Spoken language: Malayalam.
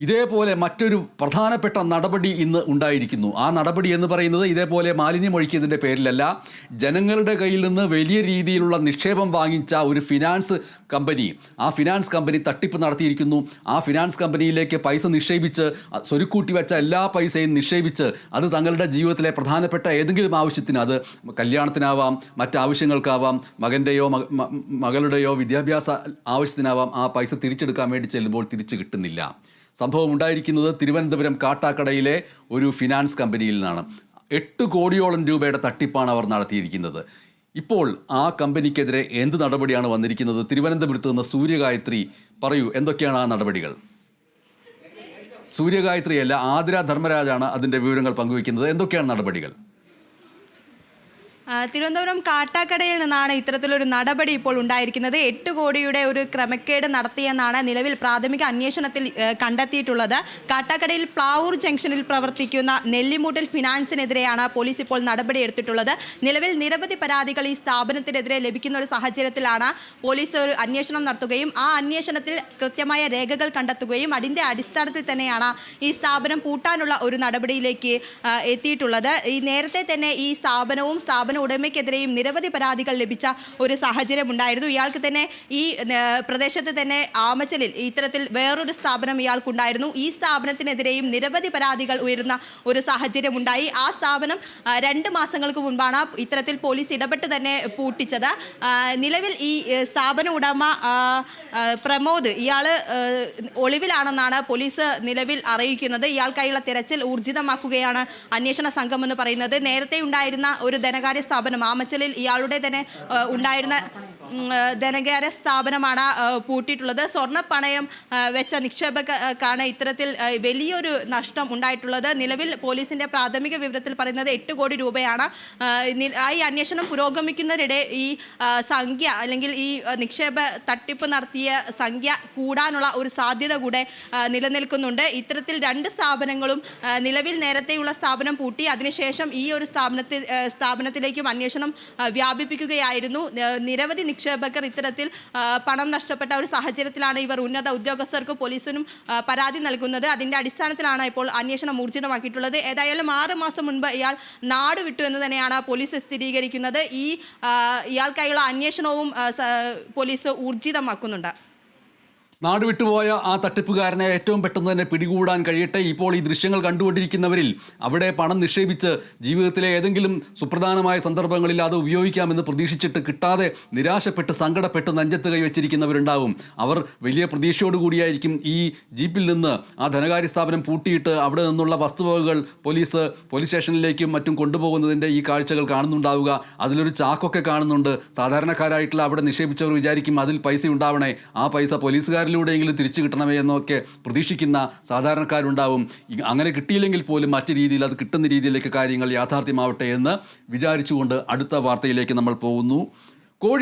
ഇതേപോലെ മറ്റൊരു പ്രധാനപ്പെട്ട നടപടി ഇന്ന് ഉണ്ടായിരിക്കുന്നു. ആ നടപടി എന്ന് പറയുന്നത് ഇതേപോലെ മാലിന്യം ഒഴിക്കിയതിന്റെ പേരിലല്ല ജനങ്ങളുടെ കയ്യിൽ നിന്ന് വലിയ രീതിയിലുള്ള നിക്ഷേപം വാങ്ങിച്ച ഒരു ഫിനാൻസ് കമ്പനി ആ ഫിനാൻസ് കമ്പനി തട്ടിപ്പ് നടത്തിയിരിക്കുന്നു. ആ ഫിനാൻസ് കമ്പനിയിലേക്ക് പൈസ നിക്ഷേപിച്ച് സ്വരുക്കൂട്ടി വെച്ച എല്ലാ പൈസയും നിക്ഷേപിച്ച് അത് തങ്ങളുടെ ജീവിതത്തിലെ പ്രധാനപ്പെട്ട ഏതെങ്കിലും ആവശ്യത്തിന് അത് കല്യാണത്തിനാവാം മറ്റാവശ്യങ്ങൾക്കാവാം മകന്റെയോ മക- മകളുടെയോ വിദ്യാഭ്യാസ ആവശ്യത്തിനാവാം ആ പൈസ തിരിച്ചെടുക്കാൻ വേണ്ടി ചെല്ലുമ്പോൾ തിരിച്ചു കിട്ടുന്നില്ല. സംഭവം ഉണ്ടായിരിക്കുന്നത് തിരുവനന്തപുരം കാട്ടാക്കടയിലെ ഒരു ഫിനാൻസ് കമ്പനിയിൽ നിന്നാണ്. എട്ട് കോടിയോളം രൂപയുടെ തട്ടിപ്പാണ് അവർ നടത്തിയിരിക്കുന്നത്. ഇപ്പോൾ ആ കമ്പനിക്കെതിരെ എന്ത് നടപടിയാണ് വന്നിരിക്കുന്നത്? തിരുവനന്തപുരത്ത് നിന്ന് സൂര്യഗായത്രി പറയൂ എന്തൊക്കെയാണ് ആ നടപടികൾ? സൂര്യഗായത്രിയല്ല ആതിര ധർമ്മരാജാണ് അതിന്റെ വിവരങ്ങൾ പങ്കുവയ്ക്കുന്നത്. എന്തൊക്കെയാണ് നടപടികൾ? തിരുവനന്തപുരം കാട്ടാക്കടയിൽ നിന്നാണ് ഇത്തരത്തിലൊരു നടപടി ഇപ്പോൾ ഉണ്ടായിരിക്കുന്നത്. എട്ട് കോടിയുടെ ഒരു ക്രമക്കേട് നടത്തിയെന്നാണ് നിലവിൽ പ്രാഥമിക അന്വേഷണത്തിൽ കണ്ടെത്തിയിട്ടുള്ളത്. കാട്ടാക്കടയിൽ പ്ലാവൂർ ജംഗ്ഷനിൽ പ്രവർത്തിക്കുന്ന നെല്ലിമൂട്ടിൽ ഫിനാൻസിനെതിരെയാണ് പോലീസ് ഇപ്പോൾ നടപടി എടുത്തിട്ടുള്ളത്. നിലവിൽ നിരവധി പരാതികൾ ഈ സ്ഥാപനത്തിനെതിരെ ലഭിക്കുന്ന ഒരു സാഹചര്യത്തിലാണ് പോലീസ് ഒരു അന്വേഷണം നടത്തുകയും ആ അന്വേഷണത്തിൽ കൃത്യമായ രേഖകൾ കണ്ടെത്തുകയും അതിന്റെ അടിസ്ഥാനത്തിൽ തന്നെയാണ് ഈ സ്ഥാപനം പൂട്ടാനുള്ള ഒരു നടപടിയിലേക്ക് എത്തിയിട്ടുള്ളത്. ഈ നേരത്തെ തന്നെ ഈ സ്ഥാപനവും സ്ഥാപന ഉടമയ്ക്കെതിരെയും നിരവധി പരാതികൾ ലഭിച്ച ഒരു സാഹചര്യം ഉണ്ടായിരുന്നു ഇയാൾക്ക് തന്നെ ഈ പ്രദേശത്ത് തന്നെ ആമച്ചലിൽ ഇത്തരത്തിൽ വേറൊരു സ്ഥാപനം ഇയാൾക്കുണ്ടായിരുന്നു. ഈ സ്ഥാപനത്തിനെതിരെയും നിരവധി പരാതികൾ ഉയരുന്ന ഒരു സാഹചര്യം ഉണ്ടായി ആ സ്ഥാപനം രണ്ട് മാസങ്ങൾക്ക് മുൻപാണ് ഇത്തരത്തിൽ പോലീസ് ഇടപെട്ട് തന്നെ പൂട്ടിച്ചത്. നിലവിൽ ഈ സ്ഥാപന ഉടമ പ്രമോദ് ഇയാൾ ഒളിവിലാണെന്നാണ് പോലീസ് നിലവിൽ അറിയിക്കുന്നത്. ഇയാൾക്കായുള്ള തിരച്ചിൽ ഊർജിതമാക്കുകയാണ് അന്വേഷണ സംഘം എന്ന് പറയുന്നത്. നേരത്തെ ഉണ്ടായിരുന്ന ഒരു ധനകാര്യ സ്ഥാപനം. ആമച്ചലിൽ ഇയാളുടെ തന്നെ ഉണ്ടായിരുന്ന ധനകാര്യ സ്ഥാപനമാണ് പൂട്ടിയിട്ടുള്ളത്. സ്വർണ പണയം വെച്ച നിക്ഷേപക്കാണ് ഇത്തരത്തിൽ വലിയൊരു നഷ്ടം ഉണ്ടായിട്ടുള്ളത്. നിലവിൽ പോലീസിന്റെ പ്രാഥമിക വിവരത്തിൽ പറയുന്നത് എട്ട് കോടി രൂപയാണ്. ഈ അന്വേഷണം പുരോഗമിക്കുന്നതിനിടെ ഈ സംഖ്യ അല്ലെങ്കിൽ ഈ നിക്ഷേപ തട്ടിപ്പ് നടത്തിയ സംഖ്യ കൂടാനുള്ള ഒരു സാധ്യത കൂടെ നിലനിൽക്കുന്നുണ്ട്. ഇത്തരത്തിൽ രണ്ട് സ്ഥാപനങ്ങളും നിലവിൽ നേരത്തെയുള്ള സ്ഥാപനം പൂട്ടി അതിനുശേഷം ഈ ഒരു സ്ഥാപനത്തിൽ സ്ഥാപനത്തിലേക്കും അന്വേഷണം വ്യാപിപ്പിക്കുകയായിരുന്നു. നിരവധി നിക്ഷേപകർ ഇത്തരത്തിൽ പണം നഷ്ടപ്പെട്ട ഒരു സാഹചര്യത്തിലാണ് ഇവർ ഉന്നത ഉദ്യോഗസ്ഥർക്ക് പോലീസിനും പരാതി നൽകുന്നത്. അതിന്റെ അടിസ്ഥാനത്തിലാണ് ഇപ്പോൾ അന്വേഷണം ഊർജിതമാക്കിയിട്ടുള്ളത്. ഏതായാലും ആറ് മാസം മുൻപ് ഇയാൾ നാട് വിട്ടു എന്ന് തന്നെയാണ് പോലീസ് സ്ഥിരീകരിക്കുന്നത്. ഈ ഇയാൾക്കായുള്ള അന്വേഷണവും പോലീസ് ഊർജിതമാക്കുന്നുണ്ട്. നാട് വിട്ടുപോയ ആ തട്ടിപ്പുകാരനെ ഏറ്റവും പെട്ടെന്ന് തന്നെ പിടികൂടാൻ കഴിയട്ടെ. ഇപ്പോൾ ഈ ദൃശ്യങ്ങൾ കണ്ടുകൊണ്ടിരിക്കുന്നവരിൽ അവിടെ പണം നിക്ഷേപിച്ച് ജീവിതത്തിലെ ഏതെങ്കിലും സുപ്രധാനമായ സന്ദർഭങ്ങളിൽ അത് ഉപയോഗിക്കാമെന്ന് പ്രതീക്ഷിച്ചിട്ട് കിട്ടാതെ നിരാശപ്പെട്ട് സങ്കടപ്പെട്ട് നഞ്ചത്ത് കൈവച്ചിരിക്കുന്നവരുണ്ടാവും അവർ വലിയ പ്രതീക്ഷയോടുകൂടിയായിരിക്കും ഈ ജീപ്പിൽ നിന്ന് ആ ധനകാര്യ സ്ഥാപനം പൂട്ടിയിട്ട് അവിടെ നിന്നുള്ള വസ്തുവകകൾ പോലീസ് പോലീസ് സ്റ്റേഷനിലേക്കും മറ്റും കൊണ്ടുപോകുന്നതിന്റെ ഈ കാഴ്ചകൾ കാണുന്നുണ്ടാവുക. അതിലൊരു ചാക്കൊക്കെ കാണുന്നുണ്ട്. സാധാരണക്കാരായിട്ടുള്ള അവിടെ നിക്ഷേപിച്ചവർ വിചാരിക്കും അതിൽ പൈസ ഉണ്ടാവണേ. ആ പൈസ പോലീസുകാരിലൂടെയെങ്കിലും തിരിച്ചു കിട്ടണമേ എന്നൊക്കെ പ്രതീക്ഷിക്കുന്ന സാധാരണക്കാരുണ്ടാവും. അങ്ങനെ കിട്ടിയില്ലെങ്കിൽ പോലും മറ്റു രീതിയിൽ അത് കിട്ടുന്ന രീതിയിലേക്ക് കാര്യങ്ങൾ യാഥാർത്ഥ്യമാവട്ടെ എന്ന് വിചാരിച്ചുകൊണ്ട് അടുത്ത വാർത്തയിലേക്ക് നമ്മൾ പോകുന്നു. കോഴിക്കോട്